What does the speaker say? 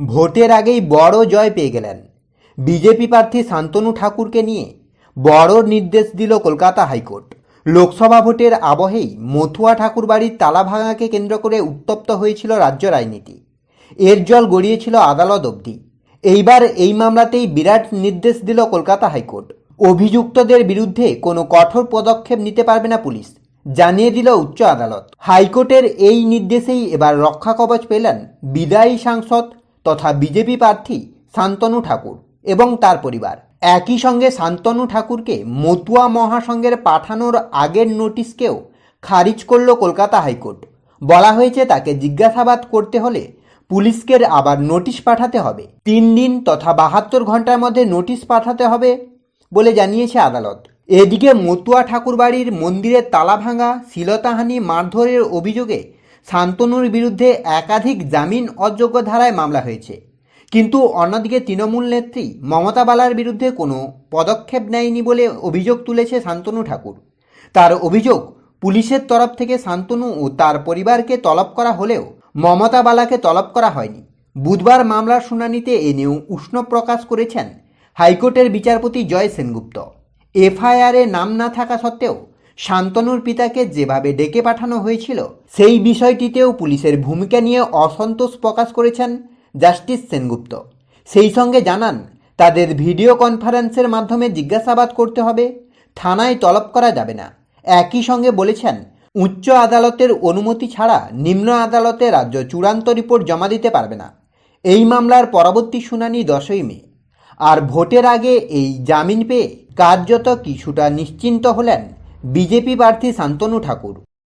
ভোটের আগেই বড় জয় পেয়ে গেলেন। বিজেপি প্রার্থী শান্তনু ঠাকুরকে নিয়ে বড় নির্দেশ দিল কলকাতা হাইকোর্ট। লোকসভা ভোটের আবহেই মথুয়া ঠাকুর বাড়ির তালা ভাঙাকে কেন্দ্র করে উত্তপ্ত হয়েছিল রাজ্য রাজনীতি। এর জল গড়িয়েছিল আদালত অবধি। এইবার এই মামলাতেই বিরাট নির্দেশ দিল কলকাতা হাইকোর্ট। অভিযুক্তদের বিরুদ্ধে কোনো কঠোর পদক্ষেপ নিতে পারবে না পুলিশ, জানিয়ে দিল উচ্চ আদালত। হাইকোর্টের এই নির্দেশেই এবার রক্ষা কবচ পেলেন বিদায়ী সাংসদ তথা বিজেপি প্রার্থী শান্তনু ঠাকুর এবং তার পরিবার। একই সঙ্গে শান্তনু ঠাকুরকে মতুয়া মহাসংঘের পাঠানোর আগের নোটিশকেও খারিজ করল কলকাতা হাইকোর্ট। বলা হয়েছে তাকে জিজ্ঞাসাবাদ করতে হলে পুলিশকে আবার নোটিশ পাঠাতে হবে। তিন দিন তথা বাহাত্তর ঘণ্টার মধ্যে নোটিশ পাঠাতে হবে বলে জানিয়েছে আদালত। এদিকে মতুয়া ঠাকুরবাড়ির মন্দিরের তালা ভাঙা, শিলতাহানি, মারধরের অভিযোগে শান্তনুর বিরুদ্ধে একাধিক জামিন অযোগ্য ধারায় মামলা হয়েছে। কিন্তু অন্যদিকে তৃণমূল নেত্রী মমতা বালার বিরুদ্ধে কোনো পদক্ষেপ নেয়নি বলে অভিযোগ তুলেছে শান্তনু ঠাকুর। তার অভিযোগ, পুলিশের তরফ থেকে শান্তনু ও তার পরিবারকে তলব করা হলেও মমতা বালাকে তলব করা হয়নি। বুধবার মামলার শুনানিতে এ নিয়েও উষ্ণ প্রকাশ করেছেন হাইকোর্টের বিচারপতি জয় সেনগুপ্ত। এফআইআরে নাম না থাকা সত্ত্বেও শান্তনুর পিতাকে যেভাবে ডেকে পাঠানো হয়েছিল, সেই বিষয়টিতেও পুলিশের ভূমিকা নিয়ে অসন্তোষ প্রকাশ করেছেন জাস্টিস সেনগুপ্ত। সেই সঙ্গে জানান, তাদের ভিডিও কনফারেন্সের মাধ্যমে জিজ্ঞাসাবাদ করতে হবে, থানায় তলব করা যাবে না। একই সঙ্গে বলেছেন, উচ্চ আদালতের অনুমতি ছাড়া নিম্ন আদালতে রাজ্য চূড়ান্ত রিপোর্ট জমা দিতে পারবে না। এই মামলার পরবর্তী শুনানি দশই মে। আর ভোটের আগে এই জামিন পেয়ে কার্যত কিছুটা নিশ্চিন্ত হলেন বিজেপি প্রার্থী শান্তনু ঠাকুর।